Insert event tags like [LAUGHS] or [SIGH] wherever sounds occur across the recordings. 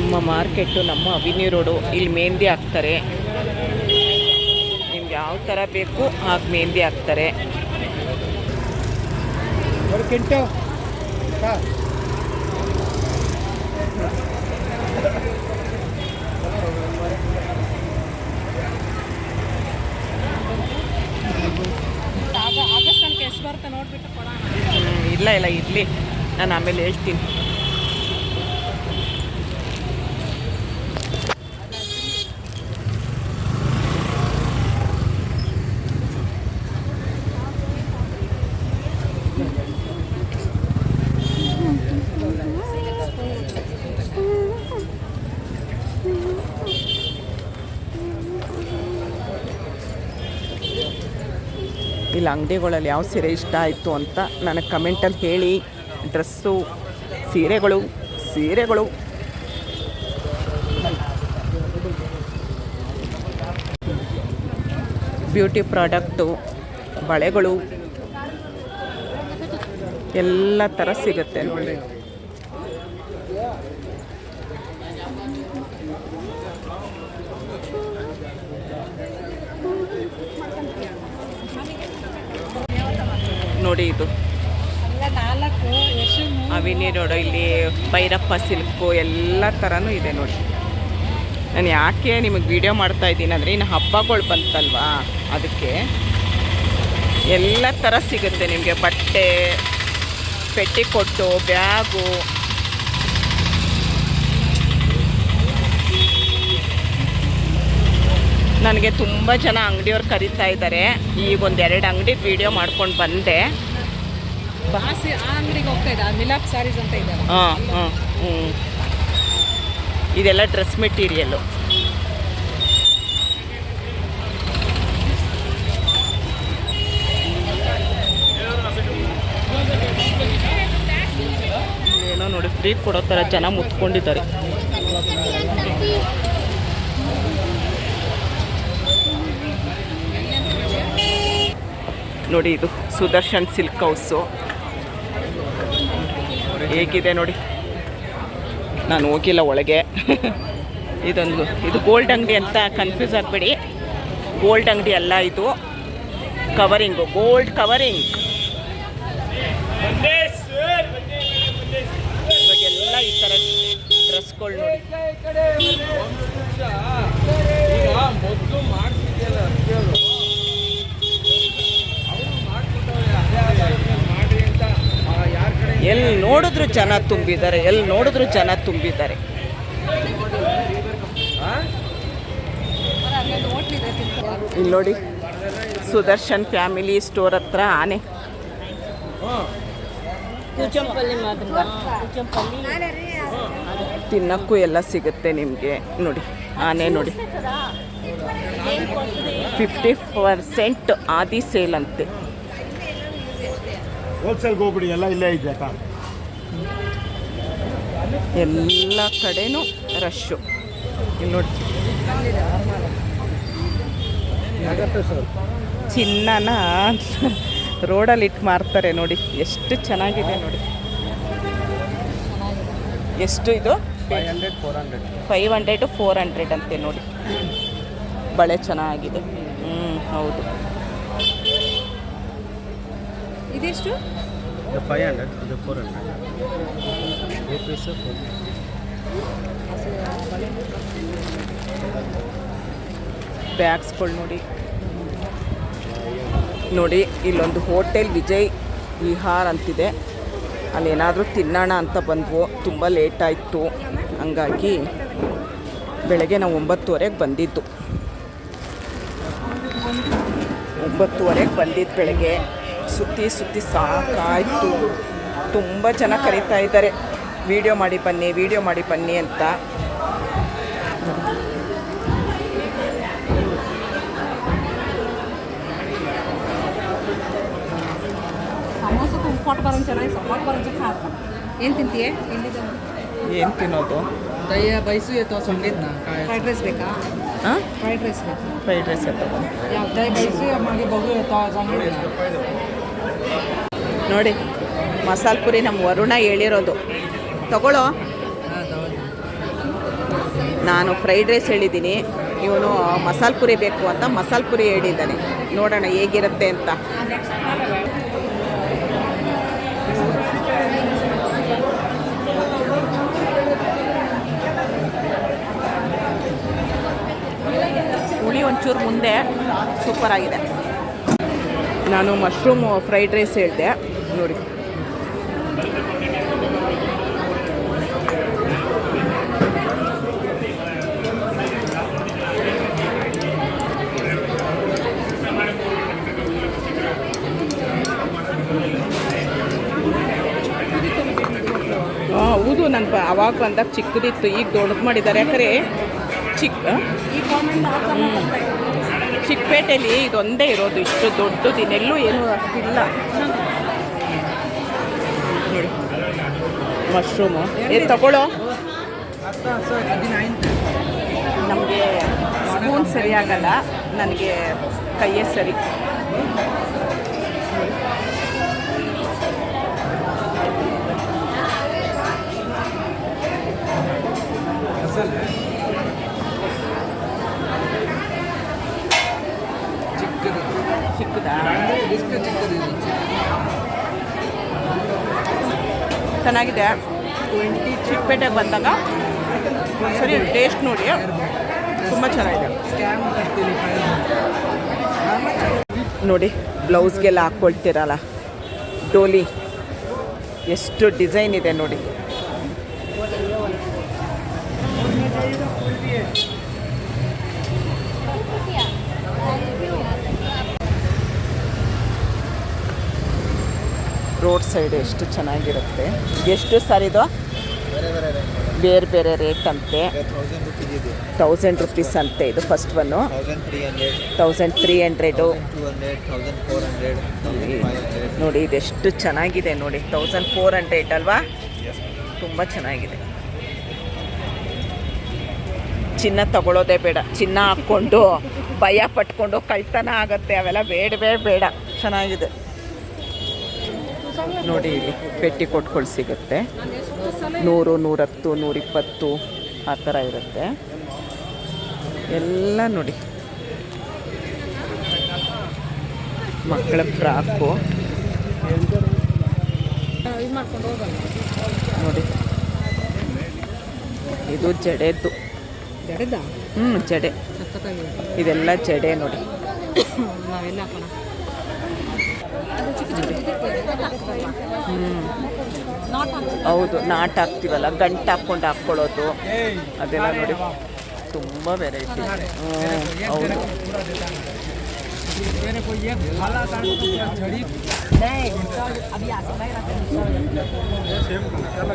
ನಮ್ಮ ಮಾರ್ಕೆಟು ನಮ್ಮ ಅಭಿನಿ ರೋಡು ಇಲ್ಲಿ ಮೆಹಂದಿ ಹಾಕ್ತಾರೆ. ನಿಮ್ಗೆ ಯಾವ ಥರ ಬೇಕು ಹಾಗೆ ಮೆಹಂದಿ ಹಾಕ್ತಾರೆ. ಇಲ್ಲ ಇಲ್ಲ ಇರಲಿ. ನಾನು ಆಮೇಲೆ ಹೇಳ್ತೀನಿ. ಅಂಗಡಿಗಳಲ್ಲಿ ಯಾವ ಸೀರೆ ಇಷ್ಟ ಆಯಿತು ಅಂತ ನನಗೆ ಕಮೆಂಟಲ್ಲಿ ಹೇಳಿ. ಡ್ರೆಸ್ಸು, ಸೀರೆಗಳು ಸೀರೆಗಳು. ಬ್ಯೂಟಿ ಪ್ರಾಡಕ್ಟು, ಬಳೆಗಳು. ಎಲ್ಲ ಥರ ಸಿಗುತ್ತೆ ನೋಡಿ. ನೋಡಿ ಇದು. ಅವಿನಿ ನೋಡು ಇಲ್ಲಿ ಭೈರಪ್ಪ ಸಿಲ್ಕು ಎಲ್ಲ ಥರನೂ ಇದೆ ನೋಡಿ. ನಾನು ಯಾಕೆ ನಿಮಗೆ ವಿಡಿಯೋ ಮಾಡ್ತಾ ಇದ್ದೀನಿ ಅಂದರೆ ಇನ್ನು ಹಬ್ಬಗಳು ಬಂತಲ್ವಾ? ಅದಕ್ಕೆ ಎಲ್ಲ ಥರ ಸಿಗುತ್ತೆ ನಿಮಗೆ ಬಟ್ಟೆ ಪೆಟ್ಟಿಕೊಟ್ಟು ಬ್ಯಾಗು. ನನಗೆ ತುಂಬ ಜನ ಅಂಗಡಿಯವ್ರು ಕರೀತಾ ಇದ್ದಾರೆ. ಈಗ ಒಂದೆರಡು ಅಂಗಡಿ ವಿಡಿಯೋ ಮಾಡ್ಕೊಂಡು ಬಂದೆ. ಬಾಸಿ ಆ ಅಂಗಡಿಗೆ ಹೋಗ್ತಾ ಇದೆ ಮಿಲಾಪ್ ಸ್ಯಾರೀಸ್ ಅಂತ ಇದೆ ಹಾಂ ಹಾಂ ಹ್ಞೂ ಇದೆಲ್ಲ ಡ್ರೆಸ್ ಮೆಟೀರಿಯಲ್ಲು ಏನೋ ನೋಡಿ ಫ್ರೀ ಕೊಡೋ ಥರ ಜನ ಮುತ್ಕೊಂಡಿದ್ದಾರೆ ನೋಡಿ ಇದು ಸುದರ್ಶನ್ ಸಿಲ್ಕ್ ಹೌಸು. ಹೇಗಿದೆ ನೋಡಿ. ನಾನು ಹೋಗಿಲ್ಲ ಒಳಗೆ. [LAUGHS] ಇದೊಂದು ಇದು ಗೋಲ್ಡ್ ಅಂಗಡಿ ಅಂತ ಕನ್ಫ್ಯೂಸ್ ಆಗಬೇಡಿ. ಗೋಲ್ಡ್ ಅಂಗಡಿ ಅಲ್ಲ ಇದು. ಕವರಿಂಗು ಗೋಲ್ಡ್ ಕವರಿಂಗ್ ಇವಾಗೆಲ್ಲ ಈ ಥರ ಡ್ರೆಸ್ಗಳು ನೋಡಿ. ನೋಡಿದ್ರು ಜನ ತುಂಬಿದ್ದಾರೆ ಎಲ್ಲಿ ನೋಡಿದ್ರು ಜನ ತುಂಬಿದ್ದಾರೆ. ಇಲ್ಲಿ ನೋಡಿ ಸುದರ್ಶನ್ ಫ್ಯಾಮಿಲಿ ಸ್ಟೋರ್ ಹತ್ರ ಆನೆ. ತಿನ್ನಕ್ಕೂ ಎಲ್ಲ ಸಿಗುತ್ತೆ ನಿಮಗೆ. ನೋಡಿ ಆನೆ ನೋಡಿ. ಫಿಫ್ಟಿ ಪರ್ಸೆಂಟ್ ಆದಿ ಸೇಲ್ ಅಂತೆ. ಹೋಲ್ಸೇಲ್ಗೆ ಹೋಗ್ಬಿಡಿ ಎಲ್ಲ ಇಲ್ಲೇ ಇದೆ ಎಲ್ಲ ಕಡೆನೂ ರಶ್ಶು. ಇಲ್ಲಿ ನೋಡಿ. ಚಿನ್ನನ ರೋಡಲ್ಲಿ ಇಟ್ಟು ಮಾರ್ತಾರೆ ನೋಡಿ. ಎಷ್ಟು ಚೆನ್ನಾಗಿದೆ ನೋಡಿ. ಎಷ್ಟು ಇದು? ಫೈವ್ ಹಂಡ್ರೆಡು ಫೋರ್ ಹಂಡ್ರೆಡ್ ಅಂತೆ ನೋಡಿ. ಬಳೆ ಚೆನ್ನಾಗಿದೆ. ಹ್ಞೂ ಹೌದು. ಇದೆಷ್ಟು? ಇದು ಫೈವ್ ಹಂಡ್ರೆಡ್ ಇದು ಫೋರ್ ಹಂಡ್ರೆಡ್ the ಫೋರ್ ಬ್ಯಾಗ್ಸ್ಗಳು ನೋಡಿ. ನೋಡಿ, ಇಲ್ಲೊಂದು ಹೋಟೆಲ್ ವಿಜಯ್ ವಿಹಾರ್ ಅಂತಿದೆ. ಅಲ್ಲೇನಾದರೂ ತಿನ್ನೋಣ ಅಂತ ಬಂದ್ವು. ತುಂಬ ಲೇಟಾಯಿತು ಹಂಗಾಗಿ ಬೆಳಗ್ಗೆ ನಾವು ಒಂಬತ್ತುವರೆಗೆ ಬಂದಿದ್ದು. ಒಂಬತ್ತುವರೆಗೆ ಬಂದಿದ್ದು ಬೆಳಗ್ಗೆ. ಸುತ್ತಿ ಸುತ್ತಿ ಸಾಕಾಯಿತು. ತುಂಬ ಜನ ಕರೀತಾ ಇದ್ದಾರೆ. ವಿಡಿಯೋ ಮಾಡಿ ಬನ್ನಿ ವಿಡಿಯೋ ಮಾಡಿ ಬನ್ನಿ ಅಂತ. ಏನು ತಿಂತೀಯ? ಏನು ತಿನ್ನೋದು? ದಯ ಬೈಸು ಅಥವಾ ಸಂಗೀತ ಫ್ರೈಡ್ ರೈಸ್ ಬೇಕಾ? ಹಾಂ? ಫ್ರೈಡ್ ರೈಸ್ ಬೇಕಾ? ಫ್ರೈಡ್ ರೈಸ್ ಯಾವ ದಯ ಬೈಸು ಅಮ್ಮಗೆ ಅಥವಾ ಸಂಗೀತ ನೋಡಿ, ಮಸಾಲ ಪುರಿ ನಮ್ಮ ವರುಣ ಹೇಳಿರೋದು. ತಗೊಳ್ಳೋ? ನಾನು ಫ್ರೈಡ್ ರೈಸ್ ಹೇಳಿದ್ದೀನಿ. ಇವನು ಮಸಾಲ ಪುರಿ ಬೇಕು ಅಂತ ಮಸಾಲ ಪುರಿ ಹೇಳಿದ್ದಾನೆ. ನೋಡೋಣ ಹೇಗಿರುತ್ತೆ ಅಂತ. ಹುಳಿ ಒಂಚೂರು ಮುಂದೆ ಸೂಪರ್ ಆಗಿದೆ. ನಾನು ಮಶ್ರೂಮ್ ಫ್ರೈಡ್ ರೈಸ್ ಹೇಳಿದೆ. ನೋಡಿ. ಹೌದು ನನ್ನ ಅವಾಗ ಬಂದಾಗ ಚಿಕ್ಕದಿತ್ತು, ಈಗ ದೊಡ್ಡದು ಮಾಡಿದ್ದಾರೆ. ಯಾಕಂದರೆ ಚಿಕ್ಕ. ಚಿಕ್ಕಪೇಟೆಯಲ್ಲಿ ಇದೊಂದೇ ಇರೋದು, ಇಷ್ಟು ದೊಡ್ಡದು ಇನ್ನೆಲ್ಲೂ ಏನೂ ಅಷ್ಟಿಲ್ಲ ನೋಡಿ ಮಶ್ರೂಮು ಏನು ತಗೊಳ್ಳೋ. ನಮಗೆ ಸ್ಪೂನ್ ಸರಿಯಾಗಲ್ಲ. ನನಗೆ ಕೈಯೇ ಸರಿ. ಚೆನ್ನಾಗಿದೆ. ಚಿಕ್ಕಪೇಟೆಗೆ ಬಂದಾಗ ಸರಿ ಟೇಸ್ಟ್ ನೋಡಿ. ತುಂಬ ಚೆನ್ನಾಗಿದೆ. ನೋಡಿ ಬ್ಲೌಸ್ಗೆಲ್ಲ ಹಾಕ್ಕೊಳ್ತೀರಲ್ಲ ಡೋಲಿ, ಎಷ್ಟು ಡಿಸೈನ್ ಇದೆ ನೋಡಿ. ರೋಡ್ ಸೈಡ್ ಎಷ್ಟು ಚೆನ್ನಾಗಿರುತ್ತೆ? ಎಷ್ಟು ಸರ್ ಇದು? ಬೇರೆ ಬೇರೆ ರೇಟ್ ಅಂತೆ. ತೌಸಂಡ್ ರುಪೀಸ್ ಅಂತೆ ಇದು first one thousand three hundred ನೋಡಿ, ಇದೆಷ್ಟು ಚೆನ್ನಾಗಿದೆ ನೋಡಿ ತೌಸಂಡ್ ಫೋರ್ ಹಂಡ್ರೆಡ್ ಅಲ್ವಾ? ತುಂಬ ಚೆನ್ನಾಗಿದೆ. ಚಿನ್ನ ತಗೊಳ್ಳೋದೇ ಬೇಡ, ಚಿನ್ನ ಹಾಕ್ಕೊಂಡು ಭಯ ಪಟ್ಕೊಂಡು ಕಳ್ತನ ಆಗುತ್ತೆ, ಅವೆಲ್ಲ ಬೇಡವೇ ಬೇಡ. ಚೆನ್ನಾಗಿದೆ. ನೋಡಿ ಇಲ್ಲಿ ಪೆಟ್ಟಿ ಕೊಟ್ಗಳು ಸಿಗುತ್ತೆ. ನೂರು ನೂರತ್ತು ನೂರಿಪ್ಪತ್ತು ಆ ಥರ ಇರುತ್ತೆ. ಎಲ್ಲ ನೋಡಿ. ಮಕ್ಕಳ ಫ್ರಾಕು. ನೋಡಿ. ಇದು ಜಡೆದ್ದು ಜಡದ? ಹ್ಞೂ ಜಡೆ. ಇದೆಲ್ಲ ಜಡೆ ನೋಡಿ ನಾವೆಲ್ಲ ಹಾಕೋಣ ಹ್ಞೂ ನಾಟ್ ಹಾಕೋಣ ಹೌದು, ನಾಟ್ ಹಾಕ್ತೀವಲ್ಲ, ಗಂಟು ಹಾಕ್ಕೊಂಡು ಹಾಕ್ಕೊಳ್ಳೋದು. ಅದೆಲ್ಲ ನೋಡಿ, ತುಂಬ ವೆರೈಟಿ ಹೌದು.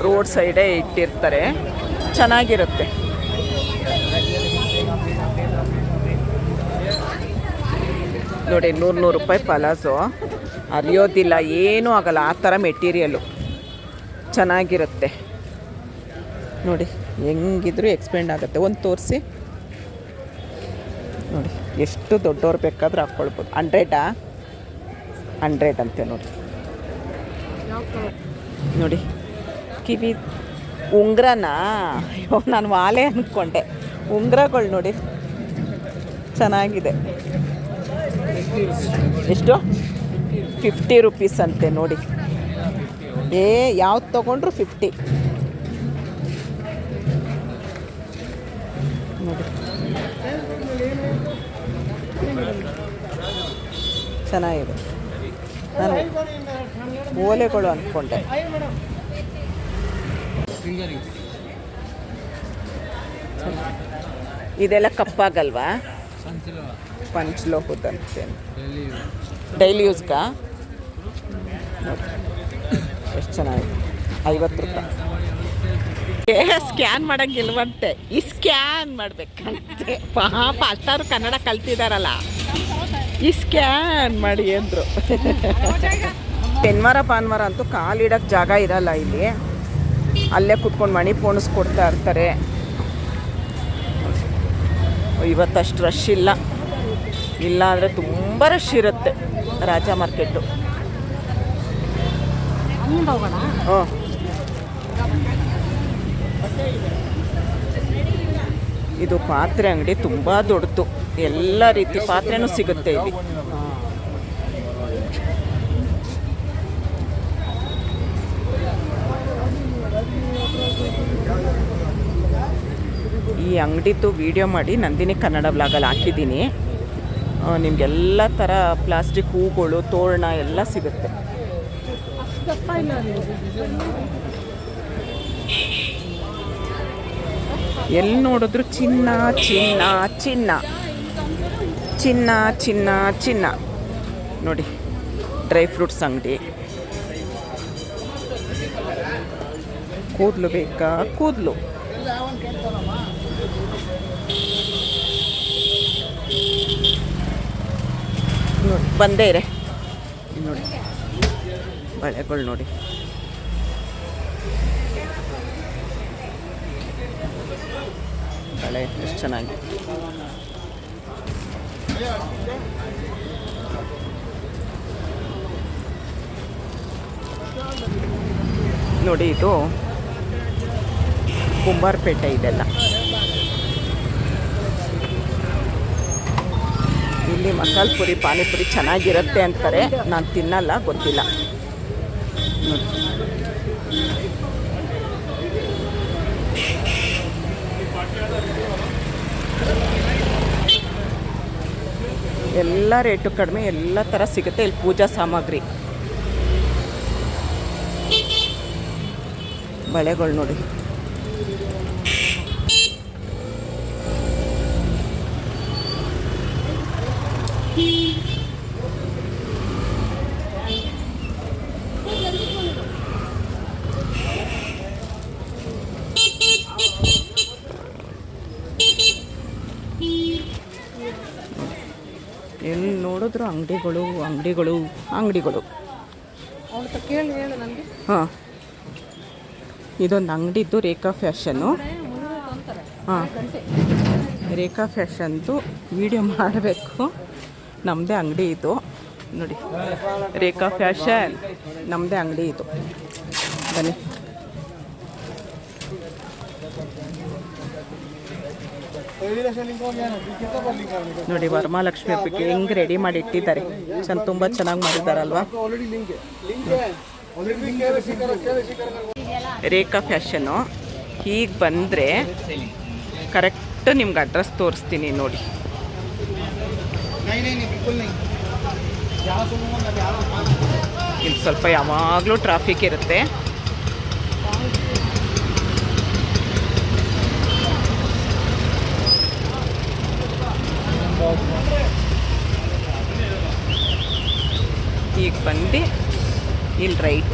ರೋಡ್ ಸೈಡೇ ಇಟ್ಟಿರ್ತಾರೆ. ಚೆನ್ನಾಗಿರುತ್ತೆ. ನೋಡಿ ನೂರು ನೂರು ರೂಪಾಯಿ ಪಲಾಸೋ ಅರಿಯೋದಿಲ್ಲ, ಏನೂ ಆಗಲ್ಲ. ಆ ಥರ ಮೆಟೀರಿಯಲ್ಲು ಚೆನ್ನಾಗಿರುತ್ತೆ. ನೋಡಿ, ಹೆಂಗಿದ್ರು ಎಕ್ಸ್ಪೆಂಡ್ ಆಗುತ್ತೆ. ಒಂದು ತೋರಿಸಿ. ನೋಡಿ, ಎಷ್ಟು ದೊಡ್ಡವ್ರು ಬೇಕಾದ್ರೂ ಹಾಕ್ಕೊಳ್ಬೋದು. ಹಂಡ್ರೆಡಾ ಹಂಡ್ರೆಡ್ ಅಂತೆ ನೋಡಿ. ನೋಡಿ, ಕಿವಿ ಉಂಗ್ರನ? ಅಯ್ಯೋ, ನಾನು ವಾಲೆ ಅಂದ್ಕೊಂಡೆ ಉಂಗ್ರಗಳು ನೋಡಿ. ಚೆನ್ನಾಗಿದೆ. ಎಷ್ಟು? ಫಿಫ್ಟಿ ರುಪೀಸ್ ಅಂತೆ ನೋಡಿ. ಏ, ಯಾವ್ದು ತೊಗೊಂಡ್ರು ಫಿಫ್ಟಿ. ನೋಡಿ. ಚೆನ್ನಾಗಿದೆ. ನಾನು ಓಲೆಗಳು ಅಂದ್ಕೊಂಡೆ ಇದೆಲ್ಲ ಕಪ್ಪಾಗಲ್ವಾ? ಲೋ ಪಂಚ್ಲೋಹದಂತೆ ಡೆಲ್ಲಿ ಡೈಲಿ ಯೂಸ್ಗಾ? [COUGHS] ಎಷ್ಟು ಚೆನ್ನಾಗಿದೆ? ಐವತ್ತು ರೂಪಾಯಿ. ಸ್ಕ್ಯಾನ್ ಮಾಡಂಗಿಲ್ವಂತೆ. ಈ ಸ್ಕ್ಯಾನ್ ಮಾಡ್ಬೇಕಂತೆ. ಪಾಪ ಅಷ್ಟಾದ್ರು ಕನ್ನಡ ಕಲ್ತಿದಾರಲ್ಲ. ಈ ಸ್ಕ್ಯಾನ್ ಮಾಡಿ ಅಂದರು. [LAUGHS] ಶನಿವಾರ ಭಾನುವಾರ ಅಂತೂ ಕಾಲಿಡಕ್ಕೆ ಜಾಗ ಇರಲ್ಲ ಇಲ್ಲಿ. ಅಲ್ಲೇ ಕುತ್ಕೊಂಡು ಮಣಿ ಪೋಣಿಸ್ಕೊಡ್ತಾ ಇರ್ತಾರೆ. ಇವತ್ತಷ್ಟು ರಶ್ ಇಲ್ಲ. ಇಲ್ಲ ಅಂದರೆ ತುಂಬ ರಶ್ ಇರುತ್ತೆ ರಾಜ ಮಾರ್ಕೆಟು ಇದು ಪಾತ್ರೆ ಅಂಗಡಿ ತುಂಬ ದೊಡ್ಡದು. ಎಲ್ಲ ರೀತಿ ಪಾತ್ರೆನೂ ಸಿಗುತ್ತೆ ಇಲ್ಲಿ. ಈ ಅಂಗಡಿದು ವಿಡಿಯೋ ಮಾಡಿ ನಂದಿನಿ ಕನ್ನಡ ಬ್ಲಾಗಲ್ಲಿ ಹಾಕಿದ್ದೀನಿ. ನಿಮಗೆಲ್ಲ ಥರ ಪ್ಲಾಸ್ಟಿಕ್ ಹೂಗಳು, ತೋರಣ ಎಲ್ಲ ಸಿಗುತ್ತೆ. ಎಲ್ಲಿ ನೋಡಿದ್ರು ಚಿನ್ನ ಚಿನ್ನ ಚಿನ್ನ. ಚಿನ್ನ ಚಿನ್ನ ಚಿನ್ನ. ನೋಡಿ ಡ್ರೈ ಫ್ರೂಟ್ಸ್ ಅಂಗಡಿ. ಕೂದಲು ಬೇಕಾ? ಕೂದಲು. ನೋಡಿ, ಬಂದೇ ಇರೆ. ನೋಡಿ. ಬಳೆಗಳು ನೋಡಿ. ಬಳೆ ಎಷ್ಟು ಚೆನ್ನಾಗಿ ನೋಡಿ ಇದು ಕುಂಬಾರಪೇಟೆ ಇದೆಲ್ಲ. ಇಲ್ಲಿ ಮಸಾಲೆ ಪುರಿ ಪಾನಿಪುರಿ ಚೆನ್ನಾಗಿರುತ್ತೆ ಅಂತಾರೆ. ನಾನು ತಿನ್ನಲ್ಲ, ಗೊತ್ತಿಲ್ಲ. ಎಲ್ಲ ರೇಟು ಕಡಿಮೆ ಎಲ್ಲ ಥರ ಸಿಗುತ್ತೆ ಇಲ್ಲಿ ಪೂಜಾ ಸಾಮಗ್ರಿ. ಬಳೆಗಳು ನೋಡಿ. ನೋಡಿದ್ರು ಅಂಗಡಿಗಳು ಅಂಗಡಿಗಳು ಅಂಗಡಿಗಳು. ಹಾಂ. ಇದೊಂದು ಅಂಗಡಿದ್ದು ರೇಖಾ ಫ್ಯಾಷನ್ನು. ಹಾಂ. ರೇಖಾ ಫ್ಯಾಷನ್ದು ವಿಡಿಯೋ ಮಾಡಬೇಕು. ನಮ್ಮದೇ ಅಂಗಡಿ ಇದು. ನೋಡಿ. ರೇಖಾ ಫ್ಯಾಷನ್. ನಮ್ಮದೇ ಅಂಗಡಿ ಇದು. ಬನ್ನಿ. ನೋಡಿ ವರಮಹಾಲಕ್ಷ್ಮಿ ಹಬ್ಬಕ್ಕೆ ಹೆಂಗೆ ರೆಡಿ ಮಾಡಿ ಇಟ್ಟಿದ್ದಾರೆ. ಚೆನ್ನ ತುಂಬ ಚೆನ್ನಾಗಿ ಮಾಡಿದ್ದಾರಲ್ವಾ? ರೇಖಾ ಫ್ಯಾಷನ್ ಹೀಗೆ ಬಂದರೆ ಕರೆಕ್ಟ್ ನಿಮ್ಗೆ ಅಡ್ರೆಸ್ ತೋರಿಸ್ತೀನಿ ನೋಡಿ. ಇಲ್ಲಿ ಸ್ವಲ್ಪ ಯಾವಾಗಲೂ ಟ್ರಾಫಿಕ್ ಇರುತ್ತೆ. ಈಗ ಬಂದು ಇಲ್ಲಿ ರೈಟ್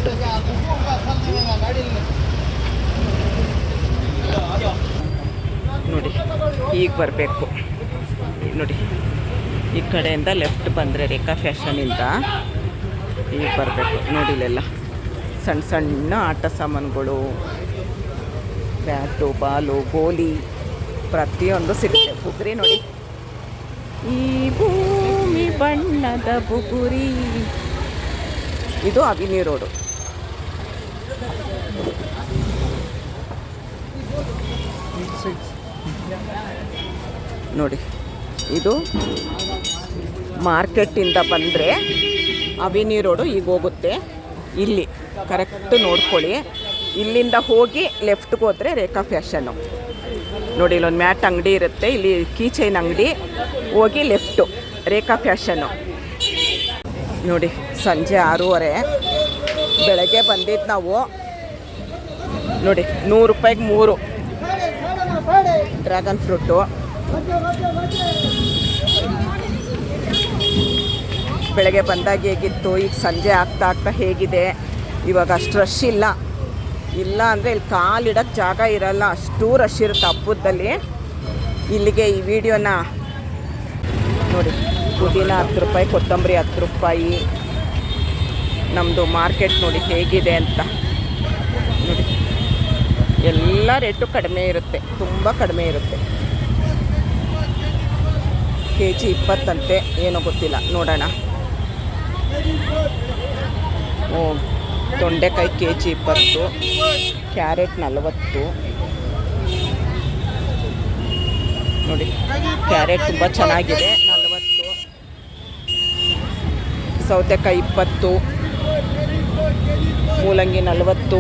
ನೋಡಿ, ಈಗ ಬರಬೇಕು. ನೋಡಿ, ಈ ಕಡೆಯಿಂದ ಲೆಫ್ಟ್ ಬಂದರೆ ರೇಖಾ ಫ್ಯಾಷನಿಂದ ಈಗ ಬರಬೇಕು. ನೋಡಿ ಇಲ್ಲೆಲ್ಲ ಸಣ್ಣ ಸಣ್ಣ ಆಟ ಸಾಮಾನುಗಳು, ಬ್ಯಾಟು, ಬಾಲು, ಗೋಲಿ, ಪ್ರತಿಯೊಂದು ಸಿಗುತ್ತೆ. ಬುಗುರಿ ನೋಡಿ. ಈ ಭೂಮಿ ಬಣ್ಣದ ಬುಗುರಿ. ಇದು ಅಭಿನಿ ರೋಡು. ನೋಡಿ, ಇದು ಮಾರ್ಕೆಟಿಂದ ಬಂದರೆ ಅಭಿನಿ ರೋಡು ಈಗ ಹೋಗುತ್ತೆ. ಇಲ್ಲಿ, ಕರೆಕ್ಟ್ ನೋಡ್ಕೊಳ್ಳಿ. ಇಲ್ಲಿಂದ ಹೋಗಿ ಲೆಫ್ಟ್ಗೆ ಹೋದರೆ ರೇಖಾ ಫ್ಯಾಷನ್ನು. ನೋಡಿ, ಇಲ್ಲೊಂದು ಮ್ಯಾಟ್ ಅಂಗಡಿ ಇರುತ್ತೆ. ಇಲ್ಲಿ ಕೀಚೈನ್ ಅಂಗಡಿ. ಹೋಗಿ ಲೆಫ್ಟು, ರೇಖಾ ಫ್ಯಾಷನ್ನು. ನೋಡಿ, ಸಂಜೆ ಆರೂವರೆ. ಬೆಳಗ್ಗೆ ಬಂದಿದ್ದು ನಾವು, ನೋಡಿ, ನೂರು ರೂಪಾಯಿಗೆ ಮೂರು. Dragon fruit. ಬೆಳಗ್ಗೆ ಬಂದಾಗ ಹೇಗಿತ್ತು, ಈಗ ಸಂಜೆ ಆಗ್ತಾ ಆಗ್ತಾ ಹೇಗಿದೆ. ಇವಾಗ ಅಷ್ಟು ರಶ್ ಇಲ್ಲ. ಇಲ್ಲ ಅಂದರೆ ಇಲ್ಲಿ ಕಾಲಿಡೋಕ್ಕೆ ಜಾಗ ಇರಲ್ಲ. ಅಷ್ಟು ರಶ್ ಇರುತ್ತೆ ಹಬ್ಬದಲ್ಲಿ ಇಲ್ಲಿಗೆ ಈ ವಿಡಿಯೋನ ನೋಡಿ. ಪುದೀನ ಹತ್ತು ರೂಪಾಯಿ, ಕೊತ್ತಂಬರಿ ಹತ್ತು ರೂಪಾಯಿ. ನಮ್ಮದು ಮಾರ್ಕೆಟ್ ನೋಡಿ ಹೇಗಿದೆ ಅಂತ. ನೋಡಿ. ಎಲ್ಲ ರೇಟು ಕಡಿಮೆ ಇರುತ್ತೆ, ತುಂಬ ಕಡಿಮೆ ಇರುತ್ತೆ. ಕೆ ಜಿ ಇಪ್ಪತ್ತಂತೆ, ಏನೋ ಗೊತ್ತಿಲ್ಲ, ನೋಡೋಣ. ಓ, ತೊಂಡೆಕಾಯಿ ಕೆ ಜಿ ಇಪ್ಪತ್ತು, ಕ್ಯಾರೆಟ್ ನಲವತ್ತು. ನೋಡಿ, ಕ್ಯಾರೆಟ್ ತುಂಬ ಚೆನ್ನಾಗಿದೆ. ಸೌತೆಕಾಯಿ ಇಪ್ಪತ್ತು ಮೂಲಂಗಿ ನಲವತ್ತು